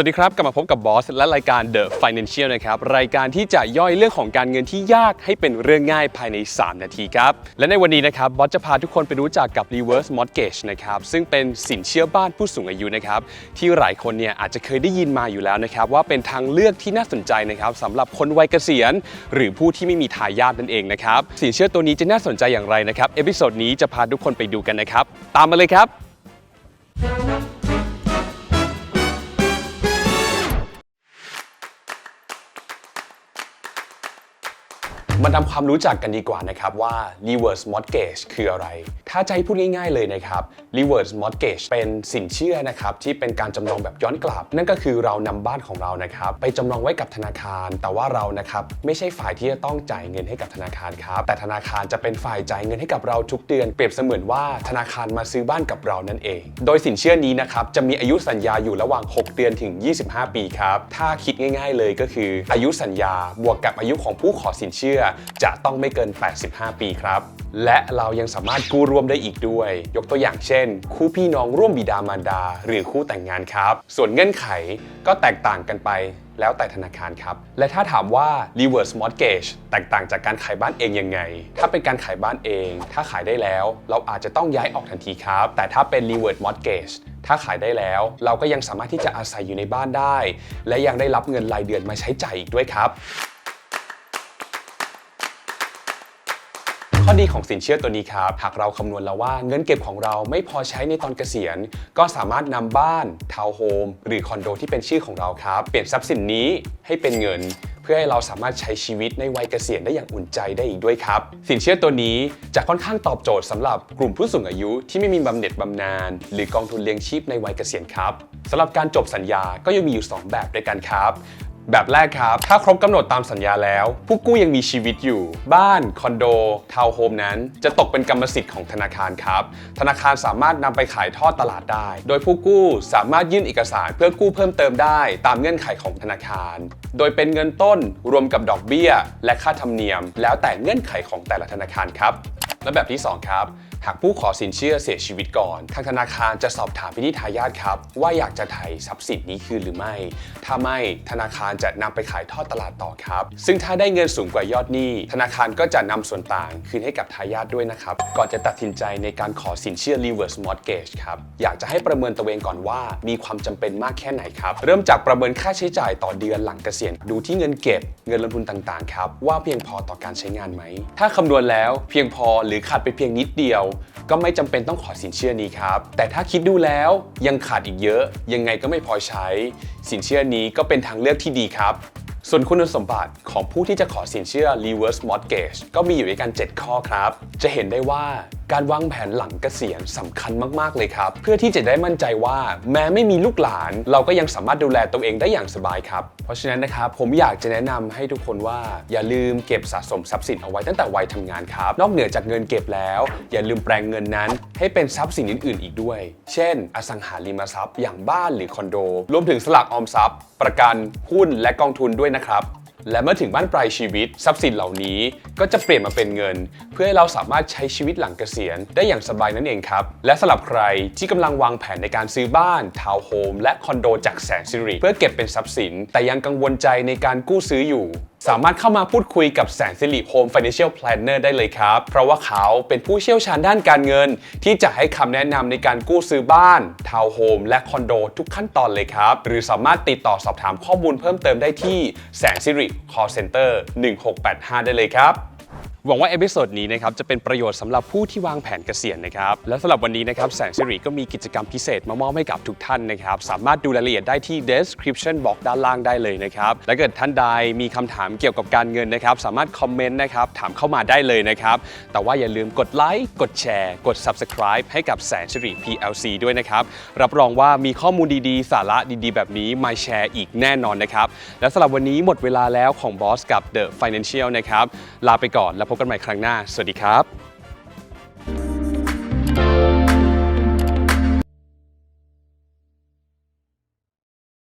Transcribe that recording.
สวัสดีครับกลับมาพบกับบอสและรายการ The Financial นะครับ รายการที่จะย่อยเรื่องของการเงินที่ยากให้เป็นเรื่องง่ายภายใน 3 นาทีครับ และในวันนี้นะครับบอสจะพาทุกคนไปรู้จักกับ reverse mortgage นะครับซึ่งเป็นสินเชื่อบ้านผู้สูงอายุนะครับที่หลายคนเนี่ยอาจจะเคยได้ยินมาอยู่แล้วนะครับว่าเป็นทางเลือกที่น่าสนใจนะครับสำหรับคนวัยเกษียณ หรือผู้ที่ไม่มีทายาทนั่นเองนะครับสินเชื่อตัวนี้จะน่าสนใจอย่างไรนะครับเอพิโซดนี้จะพาทุกคนไปดูกันนะครับตามมาเลยครับ มาทำความรู้จักกันดีกว่านะครับว่า reverse mortgage คืออะไร ถ้าจะให้พูดง่ายๆเลยนะครับ reverse mortgage เป็นสินเชื่อนะครับที่เป็นการจำนองแบบย้อนกลับ นั่นก็คือเรานำบ้านของเรานะครับไปจำนองไว้กับธนาคาร แต่ว่าเรานะครับไม่ใช่ฝ่ายที่จะต้องจ่ายเงินให้กับธนาคารครับแต่ธนาคารจะเป็นฝ่ายจ่ายเงินให้กับเราทุกเดือนเปรียบเสมือนว่าธนาคารมาซื้อบ้านกับเรานั่นเอง โดยสินเชื่อนี้นะครับจะมีอายุสัญญาอยู่ระหว่าง 6 เดือนถึง 25 ปีครับถ้าคิดง่าย ๆ เลยก็คืออายุสัญญาบวกกับอายุของผู้ขอสินเชื่อจะต้องไม่เกิน 85 ปีครับ และเรายังสามารถกู้ร่วมได้อีกด้วย ยกตัวอย่างเช่น คู่พี่น้องร่วมบิดามารดา หรือคู่แต่งงานครับ ส่วนเงื่อนไขก็แตกต่างกันไปแล้วแต่ธนาคารครับ และถ้าถามว่า reverse mortgage แตกต่างจากการขายบ้านเองยังไง ถ้าเป็นการขายบ้านเอง ถ้าขายได้แล้ว เราอาจจะต้องย้ายออกทันทีครับ แต่ถ้าเป็น reverse mortgage ถ้าขายได้แล้ว เราก็ยังสามารถที่จะอาศัยอยู่ในบ้านได้ และยังได้รับเงินรายเดือนมาใช้จ่ายอีกด้วยครับ ข้อดีของสินเชื่อตัวนี้ครับ หากเราคำนวณแล้วว่าเงินเก็บของเราไม่พอใช้ในตอนเกษียณ ก็สามารถนำบ้านทาวน์โฮมหรือคอนโดที่เป็นชื่อของเราครับเปลี่ยนทรัพย์สินนี้ให้เป็นเงินเพื่อให้เราสามารถใช้ชีวิตในวัยเกษียณได้อย่างอุ่นใจได้อีกด้วยครับ สินเชื่อตัวนี้จะค่อนข้างตอบโจทย์สำหรับกลุ่มผู้สูงอายุที่ไม่มีบำเหน็จบำนาญหรือกองทุนเลี้ยงชีพในวัยเกษียณครับสำหรับการจบสัญญาก็ยังมีอยู่ 2 แบบด้วยกันครับ แบบแรกครับ ถ้าครบกำหนดตามสัญญาแล้ว ผู้กู้ยังมีชีวิตอยู่ บ้าน คอนโด ทาวน์โฮมนั้น จะตกเป็นกรรมสิทธิ์ของธนาคารครับ ธนาคารสามารถนำไปขายทอดตลาดได้ โดยผู้กู้สามารถยื่นเอกสารเพื่อกู้เพิ่มเติมได้ตามเงื่อนไขของธนาคาร โดยเป็นเงินต้นรวมกับดอกเบี้ย และค่าธรรมเนียม แล้วแต่เงื่อนไขของแต่ละธนาคารครับและแบบที่ 2 ครับ หากผู้ขอสินเชื่อเสียชีวิตก่อน ทางธนาคารจะสอบถามไปที่ทายาทครับ ว่าอยากจะไถ่ทรัพย์สินนี้คืนหรือไม่ ถ้าไม่ธนาคารจะนำไปขายทอดตลาดต่อครับ ซึ่งถ้าได้เงินสูงกว่ายอดหนี้ ธนาคารก็จะนำส่วนต่างคืนให้กับทายาทด้วยนะครับ ก่อนจะตัดสินใจในการขอสินเชื่อ reverse mortgage ครับ อยากจะให้ประเมินตัวเองก่อนว่ามีความจำเป็นมากแค่ไหนครับ เริ่มจากประเมินค่าใช้จ่ายต่อเดือนหลังเกษียณ ดูที่เงินเก็บ เงินลงทุนต่างๆครับ ว่าเพียงพอต่อการใช้งานไหม ถ้าคำนวณแล้วเพียงพอหรือขาดไปเพียงนิดเดียวก็ไม่จำเป็นต้องขอสินเชื่อนี้ครับ แต่ถ้าคิดดูแล้วยังขาดอีกเยอะ ยังไงก็ไม่พอใช้ สินเชื่อนี้ก็เป็นทางเลือกที่ดีครับ ส่วนคุณสมบัติของผู้ที่จะขอสินเชื่อ reverse mortgage ก็มีอยู่ด้วยกัน 7 ข้อครับ จะเห็นได้ว่า การวางแผนหลังเกษียณสำคัญมาก ๆ เลยครับ เพื่อที่จะได้มั่นใจว่า แม้ไม่มีลูกหลาน เราก็ยังสามารถดูแลตัวเองได้อย่างสบายครับ เพราะฉะนั้นนะครับผมอยากจะแนะนำให้ทุกคนว่า อย่าลืมเก็บสะสมทรัพย์สินเอาไว้ตั้งแต่วัยทำงานครับ นอกเหนือจากเงินเก็บแล้ว อย่าลืมแปลงเงินนั้นให้เป็นทรัพย์สินอื่น ๆ อีกด้วย เช่น อสังหาริมทรัพย์ อย่างบ้านหรือคอนโด รวมถึงสลากออมทรัพย์ ประกันหุ้นและกองทุนด้วยนะครับ และเมื่อถึงบ้านปลายชีวิต ทรัพย์สินเหล่านี้ก็จะเปลี่ยนมาเป็นเงิน เพื่อให้เราสามารถใช้ชีวิตหลังเกษียณได้อย่างสบายนั่นเองครับ และสำหรับใครที่กำลังวางแผนในการซื้อบ้านทาวน์โฮมและคอนโดจากแสนสิริเพื่อเก็บเป็นทรัพย์สิน แต่ยังกังวลใจในการกู้ซื้ออยู่ สามารถเข้ามาพูดคุยกับแสนสิริ Home Financial Planner ได้เลยครับ เพราะว่าเขาเป็นผู้เชี่ยวชาญด้านการเงิน ที่จะให้คำแนะนำในการกู้ซื้อบ้าน ทาวน์โฮม และคอนโดทุกขั้นตอนเลยครับ หรือสามารถติดต่อสอบถามข้อมูลเพิ่มเติมได้ที่แสนสิริ Call Center 1685 ได้เลยครับ หวังว่าเอพิโซดนี้นะครับจะเป็นประโยชน์สำหรับผู้ที่วางแผนเกษียณนะครับ และสำหรับวันนี้นะครับแสนสิริก็มีกิจกรรมพิเศษมามอบให้กับทุกท่านนะครับ สามารถดูรายละเอียดได้ที่ description box ด้านล่างได้เลยนะครับ และเกิดท่านใดมีคำถามเกี่ยวกับการเงินนะครับ สามารถคอมเมนต์นะครับถามเข้ามาได้เลยนะครับ แต่ว่าอย่าลืมกดไลค์กดแชร์ กด subscribe ให้กับแสนสิริ PLC ด้วยนะครับ รับรองว่ามีข้อมูลดีๆ สาระดีๆ แบบนี้มาแชร์อีกแน่นอนนะครับ และสำหรับวันนี้หมดเวลาแล้วของบอสกับ The Financial นะครับลาไปก่อนแล้วพบกันใหม่ครั้งหน้า สวัสดีครับ